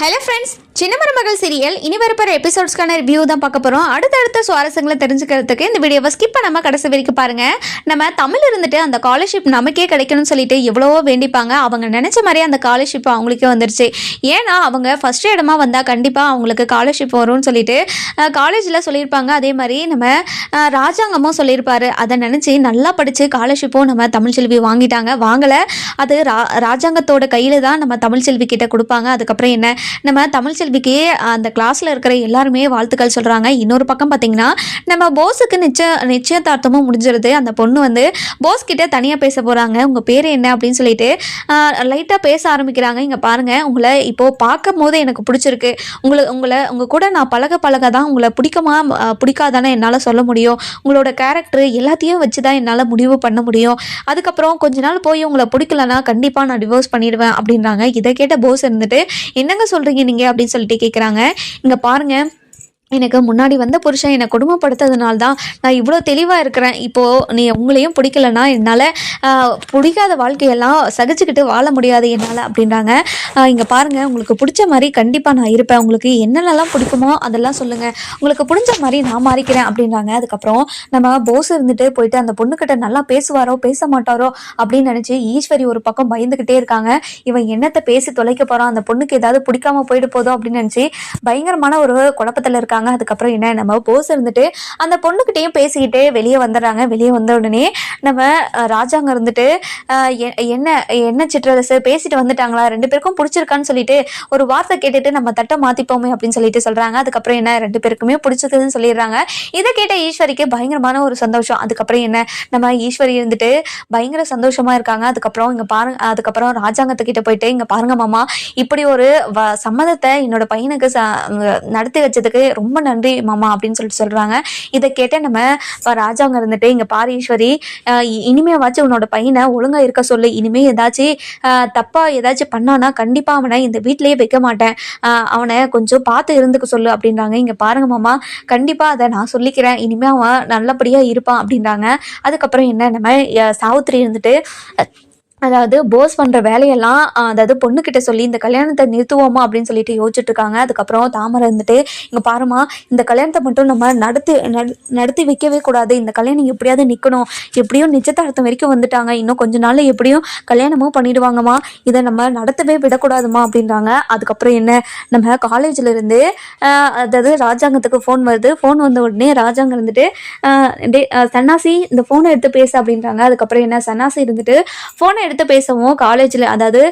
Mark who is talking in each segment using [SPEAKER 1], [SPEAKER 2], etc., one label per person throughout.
[SPEAKER 1] Hello friends சின்ன மருமகள் serial இனி வரப்போகிற எபிசோட்ஸ்க்கான ரிவ்யூ தான் பார்க்க போகிறோம் அடுத்தடுத்த சுவாரஸ்யங்களை தெரிஞ்சுக்கிறதுக்கு இந்த வீடியோவை ஸ்கிப் பண்ணாமல் கடைசி வரைக்கும் பாருங்கள் நம்ம தமிழ் இருந்துட்டு அந்த ஸ்காலர்ஷிப் நமக்கே கிடைக்கணும்னு சொல்லிட்டு எவ்வளவோ வேண்டிப்பாங்க. அவங்க நினச்ச மாதிரியே அந்த ஸ்காலர்ஷிப் அவங்களுக்கே வந்துருச்சு. ஏன்னா அவங்க ஃபஸ்ட் இடமா வந்தால் கண்டிப்பாக அவங்களுக்கு ஸ்காலர்ஷிப் வரும்னு சொல்லிட்டு காலேஜில் சொல்லியிருப்பாங்க. அதே மாதிரி நம்ம ராஜாங்கமும் சொல்லியிருப்பார். அதை நினச்சி நல்லா படித்து ஸ்காலர்ஷிப்பும் நம்ம தமிழ் செல்வி வாங்கிட்டாங்க. வாங்கலை. அது ரா ராஜாங்கத்தோட கையில் தான் நம்ம தமிழ் செல்வி கிட்ட கொடுப்பாங்க. அதுக்கப்புறம் என்ன? நம்ம தமிழ் செல்விக்கு அந்த கிளாஸில் இருக்கிற எல்லாருமே வாழ்த்துக்கள் சொல்கிறாங்க இன்னொரு பக்கம் பார்த்தீங்கன்னா நம்ம போஸுக்கு நிச்சய நிச்சயதார்த்தமும் முடிஞ்சிருது. அந்த பொண்ணு வந்து போஸ் கிட்டே தனியாக பேச போகிறாங்க உங்கள் பேர் என்ன அப்படின்னு சொல்லிட்டு லைட்டாக பேச ஆரம்பிக்கிறாங்க. இங்கே பாருங்கள் உங்களை இப்போது பார்க்கும் போது எனக்கு பிடிச்சிருக்கு. உங்களை உங்களை உங்கள் கூட நான் பழக பழக தான் உங்களை பிடிக்குமா பிடிக்காதானே என்னால் சொல்ல முடியும். உங்களோட கேரக்டர் எல்லாத்தையும் வச்சு தான் என்னால் முடிவு பண்ண முடியும். அதுக்கப்புறம் கொஞ்ச நாள் போய் உங்களை பிடிக்கலனா கண்டிப்பாக நான் டிவோர்ஸ் பண்ணிடுவேன் அப்படின்றாங்க. இதை கேட்ட போஸ் இருந்துட்டு என்னங்க சொல்கிறீங்க நீங்கள் அப்படின்னு சொல்லிட்டு கேட்குறாங்க இங்கே பாருங்கள் எனக்கு முன்னாடி வந்த புருஷன் என்னை கொடுமைப்படுத்ததுனால தான் நான் இவ்வளோ தெளிவாக இருக்கிறேன். இப்போது நீ உங்களையும் பிடிக்கலன்னா என்னால் பிடிக்காத வாழ்க்கையெல்லாம் சகிச்சுக்கிட்டு வாழ முடியாது என்னால் அப்படின்றாங்க. இங்கே பாருங்கள் உங்களுக்கு பிடிச்ச மாதிரி கண்டிப்பாக நான் இருப்பேன். உங்களுக்கு என்னென்னலாம் பிடிக்குமோ அதெல்லாம் சொல்லுங்கள் உங்களுக்கு பிடிச்ச மாதிரி நான் மாறிக்கிறேன் அப்படின்றாங்க. அதுக்கப்புறம் நம்ம போஸ் இருந்துட்டு போயிட்டு அந்த பொண்ணுக்கிட்ட நல்லா பேசுவாரோ பேச மாட்டாரோ அப்படின்னு நினச்சி ஈஸ்வரி ஒரு பக்கம் பயந்துக்கிட்டே இருக்காங்க. இவன் என்னத்தை பேசி தொலைக்க போகிறான் அந்த பொண்ணுக்கு ஏதாவது பிடிக்காம போயிட்டு போதோ அப்படின்னு நினச்சி பயங்கரமான ஒரு குழப்பத்தில் இருக்காங்க. அதுக்கப்புறம் என்ன நம்ம போஸ் இருந்துட்டு அந்த பொண்ணுக்கிட்டேயும் பேசிக்கிட்டே வெளியே வந்துடுறாங்க. வெளியே வந்த உடனே நம்ம ராஜாங்க இருந்துட்டு எ- என்ன என்ன சிற்றரசு? பேசிட்டு வந்துட்டாங்களா? ரெண்டு பேருக்கும் பிடிச்சிருக்கான்னு சொல்லிட்டு ஒரு வார்த்தை கேட்டுட்டு நம்ம தட்டை மாத்திப்போமே அப்படின்னு சொல்லிட்டு சொல்றாங்க. அதுக்கப்புறம் என்ன ரெண்டு பேருக்குமே பிடிச்சதுன்னு சொல்லிடுறாங்க. இதை கேட்ட ஈஸ்வரிக்கு பயங்கரமான ஒரு சந்தோஷம். அதுக்கப்புறம் என்ன நம்ம ஈஸ்வரி இருந்துட்டு பயங்கர சந்தோஷமா இருக்காங்க. அதுக்கப்புறம் இங்க பாருங்க அதுக்கப்புறம் ராஜாங்கத்துக்கிட்ட போயிட்டு இங்க பாருங்க மாமா இப்படி ஒரு வ- சம்மதத்தை என்னோட பையனுக்கு ச- நடத்தி வச்சதுக்கு ரொம்ப ரொம்ப நன்றி மாமா அப்படின்னு சொல்லிட்டு சொல்றாங்க. இதை கேட்டேன் நம்ம இப்போ ராஜாங்க இருந்துட்டு இங்கே பாரு ஈஸ்வரி இனிமேவாச்சும் உன்னோட பையனை ஒழுங்காக இருக்க சொல்லு. இனிமே ஏதாச்சும் தப்பாக ஏதாச்சும் பண்ணானா கண்டிப்பாக அவனை இந்த வீட்லேயே வைக்க மாட்டேன். அவனை கொஞ்சம் பார்த்து இருந்துக்க சொல்லு அப்படின்றாங்க. இங்கே பாருங்க மாமா கண்டிப்பாக அதை நான் சொல்லிக்கிறேன். இனிமே அவன் நல்லபடியாக இருப்பான் அப்படின்றாங்க. அதுக்கப்புறம் என்ன நம்ம சாவித்திரி இருந்துட்டு அதாவது போஸ் பண்ணுற வேலையெல்லாம் அதாவது பொண்ணுக்கிட்ட சொல்லி இந்த கல்யாணத்தை நிறுத்துவோமா அப்படின்னு சொல்லிட்டு யோசிச்சுட்டு இருக்காங்க அதுக்கப்புறம் தாமரை இருந்துட்டு இங்கே பாருமா இந்த கல்யாணத்தை மட்டும் நம்ம நடத்தி நடத்தி வைக்கவே கூடாது. இந்த கல்யாணம் எப்படியாவது நிற்கணும் எப்படியும் நிச்சயதார்த்தம் வரைக்கும் வந்துட்டாங்க. இன்னும் கொஞ்ச நாள்ல எப்படியும் கல்யாணமும் பண்ணிடுவாங்கம்மா. இதை நம்ம நடத்தவே விடக்கூடாதுமா அப்படின்றாங்க. அதுக்கப்புறம் என்ன? நம்ம காலேஜில் இருந்து அதாவது ராஜாங்கத்துக்கு ஃபோன் வருது. ஃபோன் வந்த உடனே ராஜாங்க இருந்துட்டு சன்னாசி இந்த ஃபோனை எடுத்து பேசு அப்படின்றாங்க. அதுக்கப்புறம் என்ன? சன்னாசி இருந்துட்டு ஃபோனை எடுத்து பேசவும் காலேஜில் அதாவது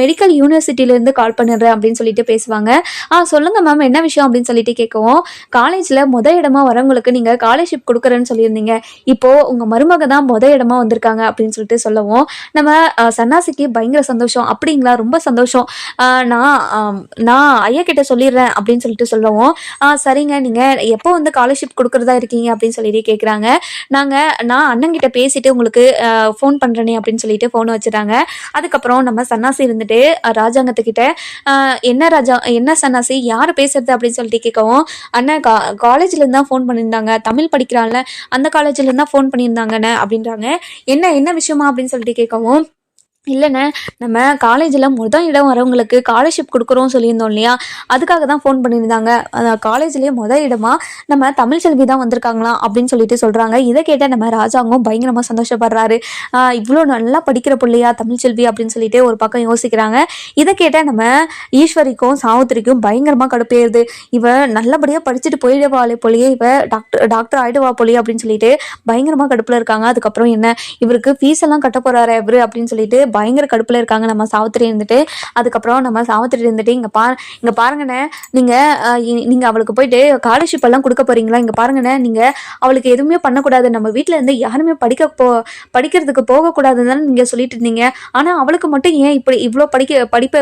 [SPEAKER 1] மெடிக்கல் யூனிவர்சிட்டியிலேருந்து கால் பண்ணிடுறேன் அப்படின்னு சொல்லிட்டு பேசுவாங்க. ஆ சொல்லுங்கள் மேம் என்ன விஷயம் அப்படின்னு சொல்லிட்டு கேட்கவும் காலேஜில் முத இடமா வரவங்களுக்கு நீங்கள் ஸ்காலர்ஷிப் கொடுக்குறேன்னு சொல்லியிருந்தீங்க. இப்போது உங்கள் மருமக தான் முத இடமா வந்திருக்காங்க அப்படின்னு சொல்லிட்டு சொல்லவும் நம்ம சன்னாசிக்கு பயங்கர சந்தோஷம். அப்படிங்களா? ரொம்ப சந்தோஷம். நான் நான் ஐயா கிட்ட சொல்லிடுறேன் அப்படின்னு சொல்லிட்டு சொல்லவும் ஆ சரிங்க நீங்கள் எப்போ வந்து ஸ்காலர்ஷிப் கொடுக்குறதா இருக்கீங்க அப்படின்னு சொல்லிட்டு கேட்குறாங்க நாங்கள் நான் அண்ணங்கிட்ட பேசிட்டு உங்களுக்கு ஃபோன் பண்ணுறேனே அப்படின்னு சொல்லிட்டு ஃபோன் வச்சுட்டாங்க. அதுக்கப்புறம் நம்ம சன்னாசி இருந்துட்டு ராஜாங்கத்துக்கிட்ட என்ன ராஜா என்ன சன்னாசி யார் பேசுறது அப்படின்னு சொல்லிட்டு கேட்கவும் அண்ணன் கா காலேஜ்லேருந்து தான் ஃபோன் பண்ணியிருந்தாங்க. தமிழ் படிக்கிறான்ல அந்த காலேஜ்லேருந்து தான் ஃபோன் பண்ணியிருந்தாங்கண்ணே அப்படின்றாங்க. என்ன என்ன விஷயமா அப்படின்னு சொல்லிட்டு கேட்கவும் இல்லைண்ணே நம்ம காலேஜில் முதல் இடம் வரவங்களுக்கு ஸ்காலர்ஷிப் கொடுக்குறோம் சொல்லியிருந்தோம் இல்லையா? அதுக்காக தான் ஃபோன் பண்ணியிருந்தாங்க. காலேஜ்லேயே முதல் இடமா நம்ம தமிழ் செல்வி தான் வந்திருக்காங்களாம் அப்படின்னு சொல்லிட்டு சொல்கிறாங்க இதை கேட்ட நம்ம ராஜாங்கும் பயங்கரமாக சந்தோஷப்படுறாரு. இவ்வளோ நல்லா படிக்கிற பிள்ளையா தமிழ் செல்வி அப்படின்னு சொல்லிட்டு ஒரு பக்கம் யோசிக்கிறாங்க. இதை கேட்ட நம்ம ஈஸ்வரிக்கும் சாவித்திரிக்கும் பயங்கரமாக கடுப்பேறுது. இவ நல்லபடியாக படிச்சுட்டு போயிடுவாளே போலியே இவ டாக்டர் டாக்டர் ஆயிடுவா போலியே அப்படின்னு சொல்லிட்டு பயங்கரமாக கடுப்பில் இருக்காங்க. அதுக்கப்புறம் என்ன? இவருக்கு ஃபீஸ் எல்லாம் கட்ட போகிறாரு இவரு அப்படின்னு சொல்லிட்டு பயங்கர கடுப்பில் இருக்காங்க. நம்ம சாவித்திரி இருந்துட்டு அதுக்கப்புறம் நம்ம சாவித்திரி இருந்துட்டு இங்கே பா இங்கே பாருங்கண்ணே நீங்கள் நீங்கள் அவளுக்கு போயிட்டு ஸ்காலர்ஷிப் எல்லாம் கொடுக்க போறீங்களா? இங்கே பாருங்கண்ணே நீங்கள் அவளுக்கு எதுவுமே பண்ணக்கூடாது. நம்ம வீட்டில் இருந்து யாருமே படிக்க போ படிக்கிறதுக்கு போகக்கூடாதுன்னு தானே நீங்கள் சொல்லிட்டு இருந்தீங்க. ஆனால் அவளுக்கு மட்டும் ஏன் இப்படி இவ்வளோ படிக்க படிப்பை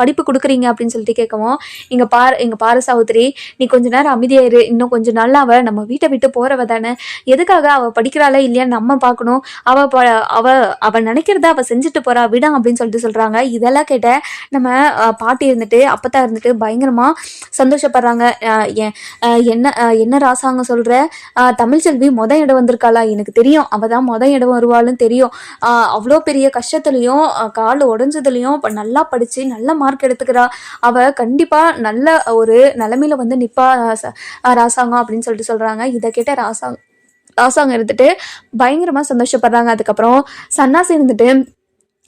[SPEAKER 1] படிப்பு கொடுக்குறீங்க அப்படின்னு சொல்லிட்டு கேட்கவும் இங்கே பாரு இங்கே பாரு சகோதரி நீ கொஞ்ச நேரம் அமைதியாயிரு இன்னும் கொஞ்ச நாள்ல அவ நம்ம வீட்டை விட்டு போறவ தானே. எதுக்காக அவ படிக்கிறாளா இல்லையான்னு நம்ம பார்க்கணும். அவ ப- அவ அவ நினைக்கிறத அவள் செஞ்சுட்டு போறா விடா அப்படின்னு சொல்லிட்டு சொல்கிறாங்க இதெல்லாம் கேட்ட நம்ம பாட்டி இருந்துட்டு அப்பத்தா இருந்துட்டு பயங்கரமாக சந்தோஷப்படுறாங்க. அஹ், என்ன என்ன ராசாங்க சொல்கிற தமிழ்ச்செல்வி மொத இடம் வந்திருக்காளா? எனக்கு தெரியும். அவள் தான் மொத இடம் வருவாளுன்னு தெரியும். அவ்வளோ பெரிய கஷ்டத்துலையும் கால் உடஞ்சதுலையும் இப்போ நல்லா படித்து நல்ல மார்க் எடுத்துக்கிறா. அவள் கண்டிப்பாக நல்ல ஒரு நிலமையில வந்து நிற்பா ராசாங்கம் அப்படின்னு சொல்லிட்டு சொல்கிறாங்க இதை கேட்ட ராசாங்க ராசாங்க இருந்துட்டு பயங்கரமாக சந்தோஷப்படுறாங்க. அதுக்கப்புறம் சன்னாசி இருந்துட்டு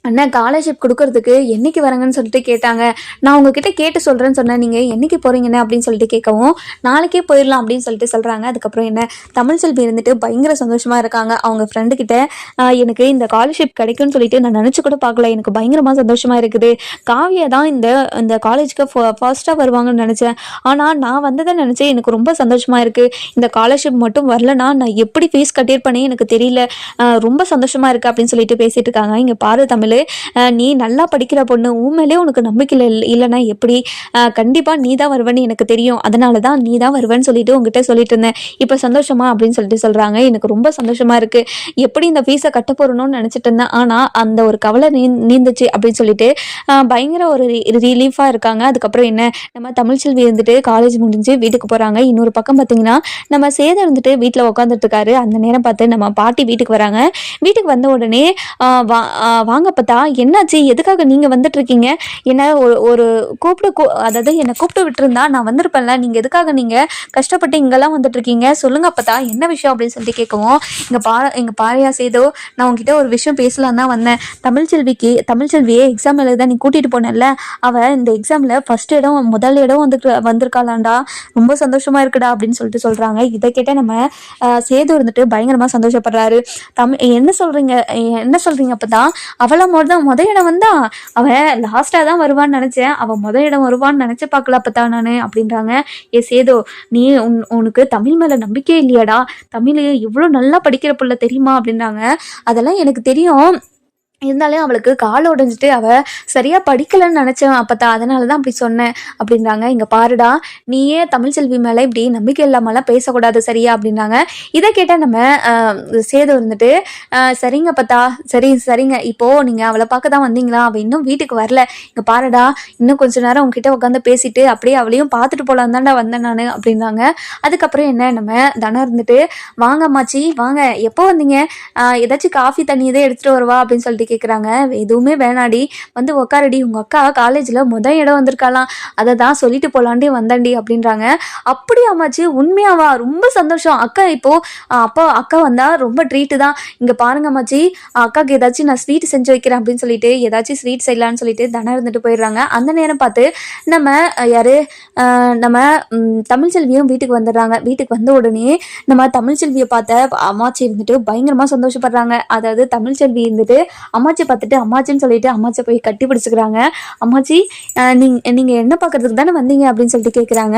[SPEAKER 1] அண்ணா ஸ்காலர்ஷிப் கொடுக்கறதுக்கு என்னைக்கு வரங்கன்னு சொல்லிட்டு கேட்டாங்க. நான் உங்ககிட்ட கேட்டு சொல்கிறேன்னு சொன்னேன். நீங்கள் என்னைக்கு போகிறீங்கன்னு அப்படின்னு சொல்லிட்டு கேட்கவும் நாளைக்கே போயிடலாம் அப்படின்னு சொல்லிட்டு சொல்கிறாங்க அதுக்கப்புறம் என்ன தமிழ் செல்வி இருந்துட்டு பயங்கர சந்தோஷமாக இருக்காங்க. அவங்க ஃப்ரெண்டுக்கிட்ட எனக்கு இந்த ஸ்காலர்ஷிப் கிடைக்கும்னு சொல்லிட்டு நான் நினச்சி கூட பார்க்கல. எனக்கு பயங்கரமாக சந்தோஷமாக இருக்குது. காவியா தான் இந்த இந்த காலேஜுக்கு ஃபர்ஸ்ட்டாக வருவாங்கன்னு நினச்சேன். ஆனால் நான் வந்ததை நினச்சி எனக்கு ரொம்ப சந்தோஷமாக இருக்குது இந்த ஸ்காலர்ஷிப் மட்டும் வரலனா நான் எப்படி ஃபீஸ் கட்டியிருப்பேனே எனக்கு தெரியல. ரொம்ப சந்தோஷமாக இருக்குது அப்படின்னு சொல்லிட்டு பேசிகிட்டு இருக்காங்க. இங்கே பாரு தமிழ். சொல்லு நீ நல்லா படிக்கிற பொண்ணு உண்மையிலே உனக்கு நம்பிக்கை இல்லை இல்லைன்னா எப்படி? கண்டிப்பாக நீ தான் வருவேன்னு எனக்கு தெரியும். அதனால தான் நீ தான் வருவேன்னு சொல்லிட்டு உங்ககிட்ட சொல்லிட்டு இருந்தேன். இப்போ சந்தோஷமா? அப்படின்னு சொல்லிட்டு சொல்கிறாங்க எனக்கு ரொம்ப சந்தோஷமாக இருக்குது எப்படி இந்த ஃபீஸை கட்ட போகிறணும்னு நினச்சிட்டு இருந்தேன். ஆனால் அந்த ஒரு கவலை நீ நீந்துச்சு அப்படின்னு சொல்லிட்டு பயங்கர ஒரு ரிலீஃபாக இருக்காங்க. அதுக்கப்புறம் என்ன? நம்ம தமிழ்ச்செல்வி இருந்துட்டு காலேஜ் முடிஞ்சு வீட்டுக்கு போகிறாங்க இன்னொரு பக்கம் பார்த்தீங்கன்னா நம்ம சேதம் இருந்துட்டு வீட்டில் உட்காந்துட்டு இருக்காரு. அந்த நேரம் பார்த்து நம்ம பாட்டி வீட்டுக்கு வராங்க. வீட்டுக்கு வந்த உடனே ஆஹ், வா வாங்க பார்த்தா என்னாச்சு? எதுக்காக நீங்கள் வந்துட்டு இருக்கீங்க என்ன ஒரு ஒரு கூப்பிட்டு கூ- அதாவது என்னை கூப்பிட்டு விட்டுருந்தா நான் வந்திருப்பேன்ல. நீங்கள் எதுக்காக நீங்கள் கஷ்டப்பட்டு இங்கெல்லாம் வந்துட்டு இருக்கீங்க சொல்லுங்க அப்பதா என்ன விஷயம் அப்படின்னு சொல்லிட்டு கேட்கவும் எங்கள் பா எங்கள் பாரியா சேதோ நான் உங்ககிட்ட ஒரு விஷயம் பேசலாம் தான் வந்தேன். தமிழ்ச்செல்விக்கு தமிழ்ச்செல்வியே எக்ஸாம் எழுத நீ கூட்டிகிட்டு போனேன்ல. அவள் இந்த எக்ஸாமில் ஃபஸ்ட் இடம் முதல் இடம் வந்துட்டு வந்திருக்காளாண்டா. ரொம்ப சந்தோஷமாக இருக்குடா அப்படின்னு சொல்லிட்டு சொல்கிறாங்க இதை கேட்ட நம்ம சேது இருந்துட்டு பயங்கரமாக சந்தோஷப்படுறாரு. தமிழ் என்ன சொல்கிறீங்க என்ன சொல்கிறீங்க அப்போ தான் தான் முத முத இடம் வந்தா அவன் லாஸ்ட்டாக தான் வருவான்னு நினச்சேன். அவள் முத இடம் வருவான்னு நினச்சி பார்க்கல அப்போ தான் நான் அப்படின்றாங்க. ஏ சேதோ நீ உன் உனக்கு தமிழ் மேலே நம்பிக்கையே இல்லையாடா. தமிழ் இவ்வளோ நல்லா படிக்கிற பிள்ளை தெரியுமா அப்படின்றாங்க. அதெல்லாம் எனக்கு தெரியும். இருந்தாலும் அவளுக்கு கால் உடைஞ்சிட்டு அவள் சரியாக படிக்கலைன்னு நினச்சேன் அப்பதான் அதனால தான் அப்படி சொன்னேன் அப்படின்றாங்க. இங்கே பாருடா நீயே தமிழ்ச்செல்வி மேலே இப்படி நம்பிக்கை இல்லாமலாம் பேசக்கூடாது சரியா அப்படின்றாங்க. இதை கேட்டால் நம்ம சேது இருந்துட்டு சரிங்க பத்தா சரி சரிங்க. இப்போது நீங்கள் அவளை பார்க்க தான் வந்தீங்களா? அவள் இன்னும் வீட்டுக்கு வரல. இங்கே பாருடா இன்னும் கொஞ்ச நேரம் உங்ககிட்ட உட்காந்து பேசிட்டு அப்படியே அவளையும் பார்த்துட்டு போகலாம் தான்டா வந்தேன் நான் அப்படின்றாங்க. அதுக்கப்புறம் என்ன நம்ம தனம் இருந்துட்டு வாங்க மாச்சி வாங்க எப்போ வந்தீங்க? ஏதாச்சும் காஃபி தண்ணி எதே எடுத்துகிட்டு வருவா அப்படின்னு சொல்லிட்டு கேட்குறாங்க எதுவுமே வேணாடி. வந்து உக்காரடி. உங்கள் அக்கா காலேஜில் முத இடம் வந்திருக்காளாம். அதை தான் சொல்லிட்டு போலாண்டி வந்தாண்டி அப்படின்றாங்க. அப்படி அம்மாச்சி? உண்மையாவா? ரொம்ப சந்தோஷம். அக்கா இப்போது அப்பா அக்கா வந்தால் ரொம்ப ட்ரீட்டு தான். இங்கே பாருங்க அம்மாச்சி. அக்காவுக்கு ஏதாச்சும் நான் ஸ்வீட் செஞ்சு வைக்கிறேன் அப்படின்னு சொல்லிட்டு ஏதாச்சும் ஸ்வீட் செய்யலான்னு சொல்லிட்டு தனம் இருந்துட்டு போயிடுறாங்க. அந்த நேரம் பார்த்து நம்ம யார்? நம்ம தமிழ்ச்செல்வியும் வீட்டுக்கு வந்துடுறாங்க. வீட்டுக்கு வந்த உடனே நம்ம தமிழ்ச்செல்வியை பார்த்த அம்மாச்சி இருந்துட்டு பயங்கரமாக சந்தோஷப்படுறாங்க. அதாவது தமிழ்ச்செல்வி இருந்துட்டு அம்மாச்சி பார்த்துட்டு அம்மாச்சின்னு சொல்லிட்டு அம்மாச்சி போய் கட்டி பிடிச்சிக்கிறாங்க. அம்மாச்சி ஆஹ் நீங்க நீங்க என்ன பார்க்கறதுக்கு தானே வந்தீங்க அப்படின்னு சொல்லிட்டு கேட்குறாங்க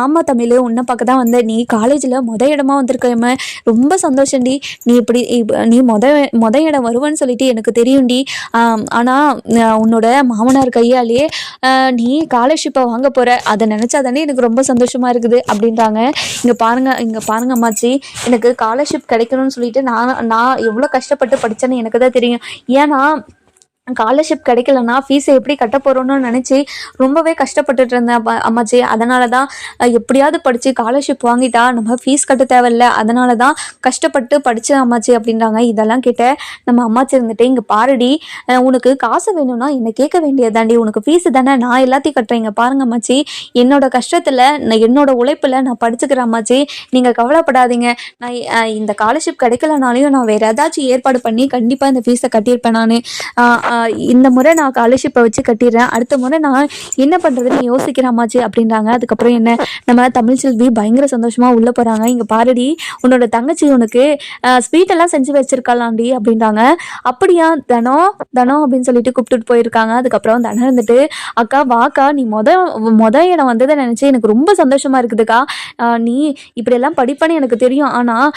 [SPEAKER 1] ஆமா தமிழ் உன்னை பார்க்க தான் வந்த நீ காலேஜில் முத இடமா வந்திருக்கேம ரொம்ப சந்தோஷம்டி. நீ இப்படி இப்ப- நீ முத முத இடம் வருவன்னு சொல்லிட்டு எனக்கு தெரியும்டி. ஆனால் உன்னோட மாமனார் கையாலேயே நீ ஸ்காலர்ஷிப்பை வாங்க போற. அதை நினைச்சா தானே எனக்கு ரொம்ப சந்தோஷமா இருக்குது அப்படின்றாங்க. இங்க பாருங்க இங்க பாருங்க அம்மாச்சி எனக்கு ஸ்காலர்ஷிப் கிடைக்கணும்னு சொல்லிட்டு நான் நான் எவ்வளோ கஷ்டப்பட்டு படித்தேன்னு எனக்கு தான் தெரியும். ஏன்னா ஸ்காலர்ஷிப் கிடைக்கலன்னா ஃபீஸை எப்படி கட்ட போகிறோன்னு நினச்சி ரொம்பவே கஷ்டப்பட்டுட்டு இருந்தேன் அம்மாச்சி அதனால தான் எப்படியாவது படித்து ஸ்காலர்ஷிப் வாங்கிட்டா நம்ம ஃபீஸ் கட்ட தேவையில்ல. அதனால தான் கஷ்டப்பட்டு படித்தேன் அம்மாச்சி அப்படின்றாங்க. இதெல்லாம் கேட்ட நம்ம அம்மாச்சி இருந்துட்டு இங்கே பாருடி உனக்கு காசு வேணும்னா என்னை கேட்க வேண்டியதாண்டி உனக்கு ஃபீஸ் தானே? நான் எல்லாத்தையும் கட்டுறேன். இங்க பாருங்க அம்மாச்சி என்னோட கஷ்டத்தில் நான் என்னோட உழைப்பில் நான் படிச்சுக்கிறேன் அம்மாச்சி நீங்கள் கவலைப்படாதீங்க. நான் இந்த ஸ்காலர்ஷிப் கிடைக்கலனாலையும் நான் வேறு ஏதாச்சும் ஏற்பாடு பண்ணி கண்டிப்பாக இந்த ஃபீஸை கட்டியிருப்பேன் நான். இந்த முறை நான் ஸ்காலர்ஷிப்பை வச்சு கட்டிடுறேன். அடுத்த முறை நான் என்ன பண்ணுறதுன்னு யோசிக்கிறாமாச்சு அப்படின்றாங்க. அதுக்கப்புறம் என்ன? நம்ம தமிழ் செல்வி பயங்கர சந்தோஷமாக உள்ளே போகிறாங்க இங்கே பாருடி உன்னோட தங்கச்சி உனக்கு ஸ்வீட்டெல்லாம் செஞ்சு வச்சிருக்கலாம்டி அப்படின்றாங்க. அப்படியா தனம் தனம் அப்படின்னு சொல்லிட்டு கூப்பிட்டுட்டு போயிருக்காங்க. அதுக்கப்புறம் தனம் இருந்துட்டு அக்கா வாக்கா நீ மொத மொத இடம் வந்ததை நினச்சி எனக்கு ரொம்ப சந்தோஷமா இருக்குதுக்கா. நீ இப்படியெல்லாம் படிப்பேன்னு எனக்கு தெரியும். ஆனால்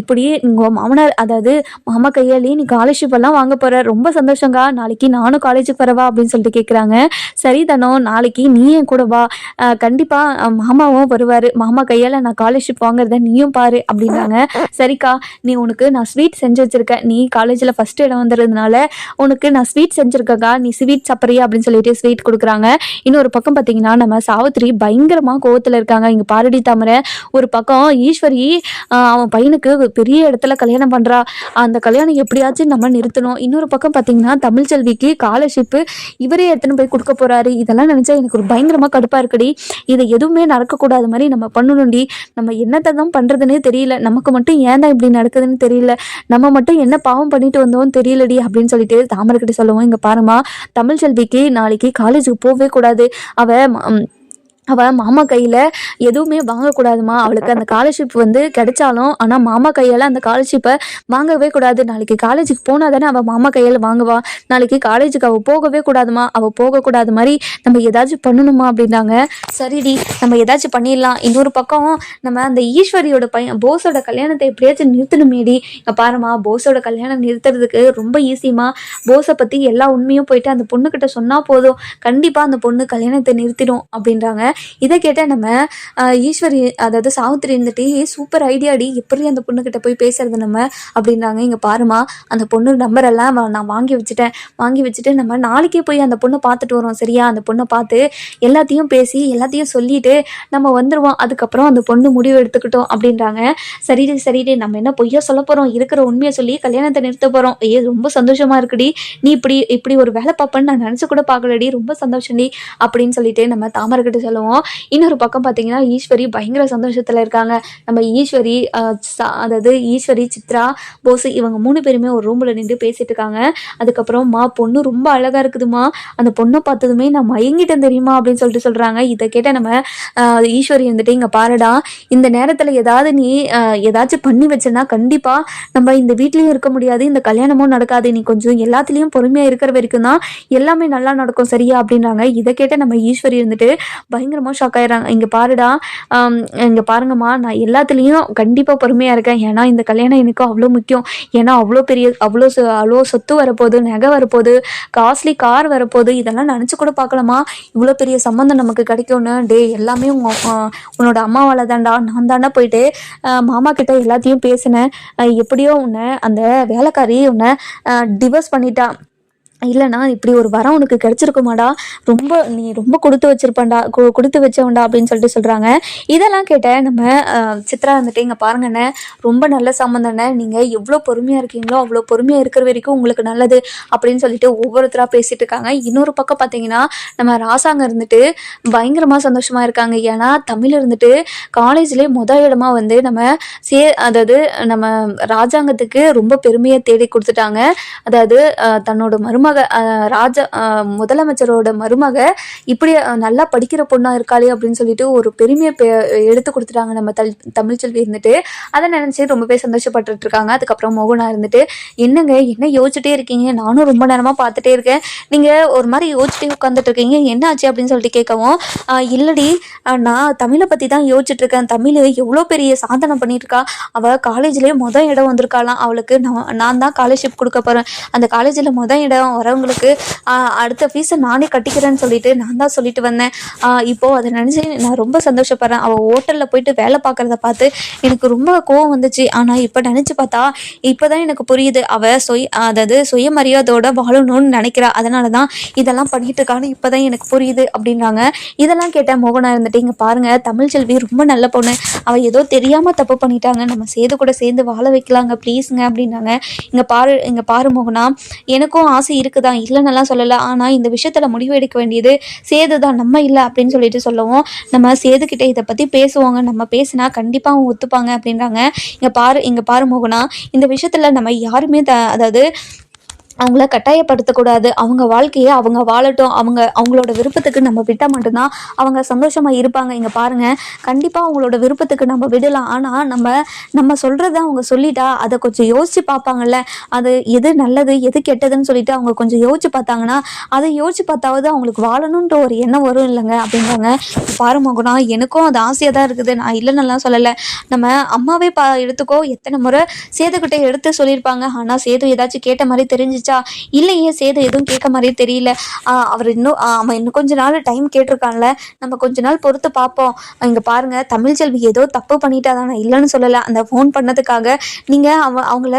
[SPEAKER 1] இப்படி உங்கள் மாமனார் அதாவது மாமா கையாலே நீ ஸ்காலர்ஷிப் எல்லாம் வாங்க போகிற ரொம்ப சந்தோஷங்க்கா
[SPEAKER 2] நாளைக்கு நானும் காலேஜுக்கு வரவா அப்படின்னு சொல்லிட்டு கேட்குறாங்க சரி தனோ நாளைக்கு நீ என் கூட வா. கண்டிப்பாக கண்டிப்பா மாமாவும் வருவார். மாமா கையால் நான் காலர்ஷிப் வாங்குறத நீயும் பாரு அப்படின்னாங்க. சரிக்கா நீ உனக்கு நான் ஸ்வீட் செஞ்சு வச்சிருக்கேன். நீ காலேஜில் ஃபஸ்ட் இடம் வந்துருந்தனால உனக்கு நான் ஸ்வீட் செஞ்சுருக்கக்கா நீ ஸ்வீட் சாப்பிட்றியா அப்படின்னு சொல்லிட்டு ஸ்வீட் கொடுக்குறாங்க. இன்னொரு பக்கம் பார்த்தீங்கன்னா நம்ம சாவித்திரி பயங்கரமாக கோவத்தில் இருக்காங்க. இங்கே பாரடி தாமரை ஒரு பக்கம் ஈஸ்வரி அவன் பையனுக்கு பெரிய இடத்துல கல்யாணம் பண்ணுறா அந்த கல்யாணம் எப்படியாச்சும் நம்ம நிறுத்தணும். இன்னொரு பக்கம் பார்த்தீங்கன்னா தமிழ்ச்செல்விக்கு ஸ்காலர்ஷிப்பு இவரே எடுத்துன்னு போய் கொடுக்க போறாரு? இதெல்லாம் நினச்சா எனக்கு ஒரு பயங்கரமாக கடுப்பாக இருக்குடி. இதை எதுவுமே நடக்கக்கூடாது மாதிரி நம்ம பண்ணணும்டி. நம்ம என்னத்தை தான் பண்ணுறதுனே தெரியல. நமக்கு மட்டும் ஏன் தான் இப்படி நடக்குதுன்னு தெரியல. நம்ம மட்டும் என்ன பாவம் பண்ணிட்டு வந்தோம்னு தெரியலடி அப்படின்னு சொல்லிட்டு தாமரை கிட்ட சொல்லுவோம். இங்கே பாருமா தமிழ்ச்செல்விக்கு நாளைக்கு காலேஜுக்கு போகவே கூடாது. அவ அவள் மாமா கையில் எதுவுமே வாங்கக்கூடாதுமா. அவளுக்கு அந்த ஸ்காலர்ஷிப் வந்து கிடைச்சாலும் ஆனால் மாமா கையால் அந்த ஸ்காலர்ஷிப்பை வாங்கவே கூடாது. நாளைக்கு காலேஜுக்கு போனால் தானே அவள் மாமா கையில் வாங்குவா. நாளைக்கு காலேஜுக்கு அவள் போகவே கூடாதுமா. அவள் போகக்கூடாது மாதிரி நம்ம ஏதாச்சும் பண்ணணுமா அப்படின்னாங்க சரிடி நம்ம ஏதாச்சும் பண்ணிடலாம். இன்னொரு பக்கம் நம்ம அந்த ஈஸ்வரியோட பையன் போஸோட கல்யாணத்தை எப்படியாச்சும் நிறுத்தணுமேடி. இங்கே பாருமா போஸோட கல்யாணம் நிறுத்துறதுக்கு ரொம்ப ஈஸிமா போஸை பற்றி எல்லா உண்மையும் போயிட்டு அந்த பொண்ணுக்கிட்ட சொன்னால் போதும். கண்டிப்பாக அந்த பொண்ணு கல்யாணத்தை நிறுத்திடும் அப்படின்றாங்க. இதை கேட்ட நம்ம ஈஸ்வரி அதாவது சாவித்திரி இருந்துட்டு "ஏய், சூப்பர் ஐடியாடி எப்படி அந்த பொண்ணுக்கிட்ட போய் பேசுறது நம்ம? அப்படின்றாங்க. இங்கே பாருமா அந்த பொண்ணு நம்பர் எல்லாம் நான் வாங்கி வச்சுட்டேன். வாங்கி வச்சுட்டு நம்ம நாளைக்கே போய் அந்த பொண்ணை பார்த்துட்டு வரோம் சரியா? அந்த பொண்ணை பார்த்து எல்லாத்தையும் பேசி எல்லாத்தையும் சொல்லிட்டு நம்ம வந்துடுவோம் அதுக்கப்புறம் அந்த பொண்ணு முடிவு எடுத்துக்கிட்டோம் அப்படின்றாங்க. சரிடி சரிடி நம்ம என்ன பொய்யா சொல்ல போகிறோம் இருக்கிற உண்மையை சொல்லி கல்யாணத்தை நிறுத்த போகிறோம் ஏ ரொம்ப சந்தோஷமா இருக்குடி நீ இப்படி இப்படி ஒரு வேலை பார்ப்பேன்னு நான் நினச்சி கூட பார்க்கலடி ரொம்ப சந்தோஷம்டி அப்படின்னு சொல்லிட்டு நம்ம தாமரை கிட்ட சொல்லுவோம். இன்னொரு பக்கம் பார்த்தீங்கன்னா ஈஸ்வரி பயங்கர சந்தோஷத்தில் இருக்காங்க. நம்ம ஈஸ்வரி அதாவது ஈஸ்வரி சித்ரா போஸ் இவங்க மூணு பேருமே ஒரு ரூமில் நின்று பேசிட்டு இருக்காங்க. அதுக்கப்புறம் மா பொண்ணு ரொம்ப அழகாக இருக்குதுமா. அந்த பொண்ணை பார்த்ததுமே நான் மயங்கிட்டேன் தெரியுமா அப்படின்னு சொல்லிட்டு சொல்கிறாங்க இதை கேட்ட நம்ம ஈஸ்வரி வந்துட்டு இங்கே பாருடா இந்த நேரத்தில் ஏதாவது நீ ஏதாச்சும் பண்ணி வச்சேன்னா கண்டிப்பாக நம்ம இந்த வீட்லேயும் இருக்க முடியாது. இந்த கல்யாணமும் நடக்காது. நீ கொஞ்சம் எல்லாத்துலேயும் பொறுமையாக இருக்கிற வரைக்கும் தான் எல்லாமே நல்லா நடக்கும் சரியா? அப்படின்றாங்க. இதை கேட்ட நம்ம ஈஸ்வரி இருந்துட்டு பயங்கரமாக ஷாக் ஆயிடுறாங்க. இங்கே பாருடா இங்கே பாருங்கம்மா நான் எல்லாத்துலேயும் கண்டிப்பாக பொறுமையாக இருக்கேன். ஏன்னா இந்த கல்யாணம் எனக்கு அவ்வளோ முக்கியம். ஏன்னா அவ்வளோ பெரிய அவ்வளோ அவ்வளோ சொத்து வரப்போகுது நகை வரப்போகுது காஸ்ட்லி கார் வரப்போகுது. இதெல்லாம் நினச்சி கூட பார்க்கலாமா? இவ்வளோ பெரிய சம்மந்தம் நமக்கு கிடைக்கும்னு. டே எல்லாமே உங்க உன்னோட அம்மாவால் தான்டா. நான் தானே போயிட்டு மாமா கிட்ட எல்லாத்தையும் பேசினேன். எப்படியோ உன்னை அந்த வேலைக்காரி உன்னை டிவோர்ஸ் பண்ணிட்டான் இல்லைனா இப்படி ஒரு வரம் உனக்கு கிடச்சிருக்குமாடா ரொம்ப நீ ரொம்ப கொடுத்து வச்சிருப்பேன்டா கு- கொடுத்து வச்சவன்டா அப்படின்னு சொல்லிட்டு சொல்கிறாங்க இதெல்லாம் கேட்ட நம்ம சித்ரா வந்துட்டு இங்கே பாருங்கண்ணே ரொம்ப நல்ல சம்மந்தண்ணே நீங்கள் எவ்வளோ பொறுமையாக இருக்கீங்களோ அவ்வளோ பொறுமையாக இருக்கிற வரைக்கும் உங்களுக்கு நல்லது அப்படின்னு சொல்லிட்டு ஒவ்வொருத்தராக பேசிட்டு இருக்காங்க. இன்னொரு பக்கம் பார்த்தீங்கன்னா நம்ம ராசாங்க இருந்துட்டு பயங்கரமாக சந்தோஷமாக இருக்காங்க. ஏன்னா தமிழ் இருந்துட்டு காலேஜ்லேயே முத இடமா வந்து நம்ம சே அதாவது நம்ம ராஜாங்கத்துக்கு ரொம்ப பெருமையை தேடி கொடுத்துட்டாங்க. அதாவது தன்னோட மருமக மருமக ராஜா முதலமைச்சரோட மருமக இப்படி நல்லா படிக்கிற பொண்ணா இருக்காளே அப்படின்னு சொல்லிட்டு ஒரு பெருமையை பெ- எடுத்து கொடுத்துட்டாங்க நம்ம தல் தமிழ்ச்செல்வி இருந்துட்டு. அதை நினைச்சு ரொம்பவே சந்தோஷப்பட்டு இருக்காங்க. அதுக்கப்புறம் மோகனா இருந்துட்டு என்னங்க என்ன யோசிச்சுட்டே இருக்கீங்க? நானும் ரொம்ப நேரமா பார்த்துட்டே இருக்கேன். நீங்க ஒரு மாதிரி யோசிச்சுட்டே உட்காந்துட்டு இருக்கீங்க. என்ன ஆச்சு? அப்படின்னு சொல்லிட்டு கேட்கவும் இல்லடி நான் தமிழை பத்தி தான் யோசிச்சுட்டு இருக்கேன். தமிழ் எவ்வளோ பெரிய சாதனை பண்ணியிருக்கா. அவள் காலேஜ்லேயே மொதல் இடம் வந்திருக்காளாம். அவளுக்கு நான் நான் தான் ஸ்காலர்ஷிப் கொடுக்க போகிறேன் அந்த காலேஜில் மொதல் இடம் வரவங்களுக்கு அடுத்த ஃபீஸை நானே கட்டிக்கிறேன்னு சொல்லிட்டு நான் தான் சொல்லிட்டு வந்தேன். இப்போது இப்போ அதை நினச்சி நான் ரொம்ப சந்தோஷப்படுறேன். அவள் ஹோட்டலில் போயிட்டு வேலை பார்க்குறத பார்த்து எனக்கு ரொம்ப கோவம் வந்துச்சு. ஆனால் இப்போ நினச்சி பார்த்தா இப்போ தான் எனக்கு புரியுது. அவள் சுய அதாவது சுயமரியாதையோட வாழணும்னு நினைக்கிறா. அதனால தான் இதெல்லாம் பண்ணிட்டு இருக்கான்னு இப்போ தான் எனக்கு புரியுது அப்படின்றாங்க. இதெல்லாம் கேட்ட மோகனா இருந்துட்டு இங்கே பாருங்க தமிழ்ச்செல்வி ரொம்ப நல்ல பொண்ணு. அவள் ஏதோ தெரியாமல் தப்பு பண்ணிட்டாங்க. நம்ம சேது கூட சேர்ந்து வாழ வைக்கலாங்க ப்ளீஸுங்க அப்படின்னாங்க. இங்கே பாரு இங்கே பாரு மோகனா. எனக்கும் ஆசை இருக்குதான் இல்லைன்னெல்லாம் சொல்லலை. ஆனால் இந்த விஷயத்தில் முடிவு எடுக்க வேண்டியது சேது தான் நம்ம இல்லை அப்படின்னு சொல்லிட்டு சொல்லவும் நம்ம சேதுக்கிட்ட இதை பற்றி பேசுவாங்க. நம்ம பேசினா கண்டிப்பாக அவங்க ஒத்துப்பாங்க அப்படின்றாங்க. இங்கே பாரு இங்கே பாரு மோகனா இந்த விஷயத்தில் நம்ம யாருமே த அதாவது அவங்கள கட்டாயப்படுத்தக்கூடாது. அவங்க வாழ்க்கையை அவங்க வாழட்டும். அவங்க அவங்களோட விருப்பத்துக்கு நம்ம விட்டால் மட்டும்தான் அவங்க சந்தோஷமாக இருப்பாங்க. இங்கே பாருங்கள் கண்டிப்பாக அவங்களோட விருப்பத்துக்கு நம்ம விடலாம். ஆனால் நம்ம நம்ம சொல்கிறத அவங்க சொல்லிட்டா அதை கொஞ்சம் யோசிச்சு பார்ப்பாங்கல்ல. அது எது நல்லது எது கெட்டதுன்னு சொல்லிட்டு அவங்க கொஞ்சம் யோசிச்சு பார்த்தாங்கன்னா அதை யோசிச்சு பார்த்தாவது அவங்களுக்கு வாழணுன்ற ஒரு எண்ணம் வரும் இல்லைங்க. அப்படின்றாங்க. பாரு மகுனா எனக்கும் அது ஆசையாக தான் இருக்குது. நான் இல்லைன்னெல்லாம் சொல்லலை. நம்ம அம்மாவே பா எடுத்துக்கோ. எத்தனை முறை சேதுக்கிட்ட எடுத்து சொல்லியிருப்பாங்க. ஆனால் சேது ஏதாச்சும் கேட்ட மாதிரி தெரிஞ்சிச்சு.
[SPEAKER 1] கேட்டுச்சா இல்லையே சேது எதுவும் கேட்க மாதிரியே தெரியல. அவர் இன்னும் அவன் இன்னும் கொஞ்ச நாள் டைம் கேட்டிருக்கான்ல. நம்ம கொஞ்ச நாள் பொறுத்து பார்ப்போம். இங்கே பாருங்க தமிழ் செல்வி ஏதோ தப்பு பண்ணிட்டா தானே. இல்லைன்னு சொல்லலை. அந்த ஃபோன் பண்ணதுக்காக நீங்கள் அவ அவங்கள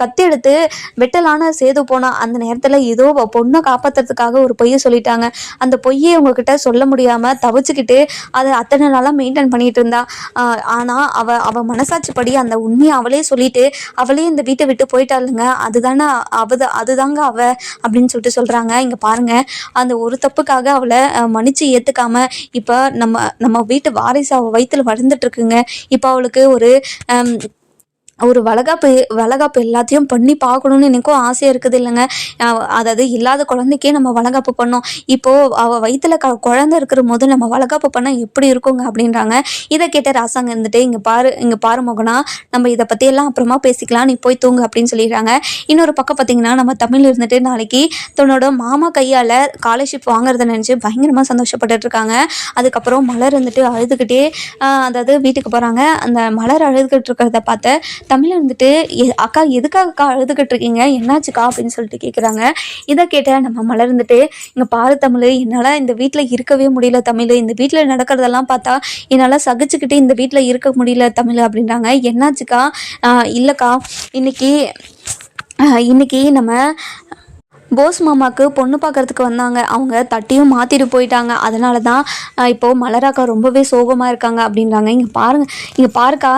[SPEAKER 1] கத்தெடுத்து கத்தி எடுத்து வெட்டலான சேது போனா அந்த நேரத்தில் ஏதோ பொண்ணை காப்பாற்றுறதுக்காக ஒரு பொய்யை சொல்லிட்டாங்க. அந்த பொய்யை உங்ககிட்ட சொல்ல முடியாமல் தவிச்சுக்கிட்டு அதை அத்தனை நாளாக மெயின்டைன் பண்ணிட்டு இருந்தா. ஆஹ் ஆனா அவ அவ மனசாட்சிப்படி அந்த உண்மையை அவளே சொல்லிட்டு அவளே இந்த வீட்டை விட்டு போயிட்டாளுங்க. அதுதானே அவ அதுதாங்க அவ அப்படின்னு சொல்லிட்டு சொல்கிறாங்க இங்கே பாருங்க அந்த ஒரு தப்புக்காக அவளை மன்னிச்சு ஏற்றுக்காம இப்போ நம்ம நம்ம வீட்டு வாரிசு அவ வயிற்றில் வளர்ந்துட்டு இருக்குங்க. அவளுக்கு ஒரு ஒரு வளகாப்பு வளகாப்பு எல்லாத்தையும் பண்ணி பார்க்கணுன்னு எனக்கும் ஆசையாக இருக்குது இல்லைங்க. அதாவது இல்லாத குழந்தைக்கே நம்ம வளகாப்பு பண்ணோம். இப்போது அவள் வயிற்றில் க குழந்தை இருக்கிற போது நம்ம வளகாப்பு பண்ணால் எப்படி இருக்குங்க அப்படின்றாங்க. இதை கேட்ட ராசாங்க இருந்துட்டு இங்கே பாரு இங்கே பாரு மோகனா நம்ம இதை பற்றியெல்லாம் அப்புறமா பேசிக்கலாம் நீ போய் தூங்கு அப்படின்னு சொல்லிடுறாங்க. இன்னொரு பக்கம் பார்த்தீங்கன்னா நம்ம தமிழ் இருந்துட்டு நாளைக்கு தன்னோட மாமா கையால் ஸ்காலர்ஷிப் வாங்குறத நினச்சி பயங்கரமாக சந்தோஷப்பட்டுட்டு இருக்காங்க. அதுக்கப்புறம் மலர் இருந்துட்டு அழுதுகிட்டே அதாவது வீட்டுக்கு போகிறாங்க அந்த மலர் அழுதுகிட்டு இருக்கிறத பார்த்த தமிழ் வந்துட்டு "எ- அக்கா எதுக்காக அக்கா அழுதுகிட்டு இருக்கீங்க என்னாச்சுக்கா? அப்படின்னு சொல்லிட்டு கேட்குறாங்க இதை கேட்ட நம்ம மலர் இங்கே பாரு தமிழ் என்னால் இந்த வீட்டில் இருக்கவே முடியல தமிழ். இந்த வீட்டில் நடக்கிறதெல்லாம் பார்த்தா என்னால் சகிச்சுக்கிட்டு இந்த வீட்டில் இருக்க முடியல தமிழ் அப்படின்றாங்க. என்னாச்சுக்கா? இல்லைக்கா இன்னைக்கு இன்னைக்கு நம்ம போஸ் மாமாவுக்கு பொண்ணு பார்க்கறதுக்கு வந்தாங்க. அவங்க தட்டியும் மாற்றிட்டு போயிட்டாங்க. அதனால தான் இப்போது மலராக்கா ரொம்பவே சோகமாக இருக்காங்க அப்படின்றாங்க. இங்கே பாருங்கள் இங்கே பாருக்கா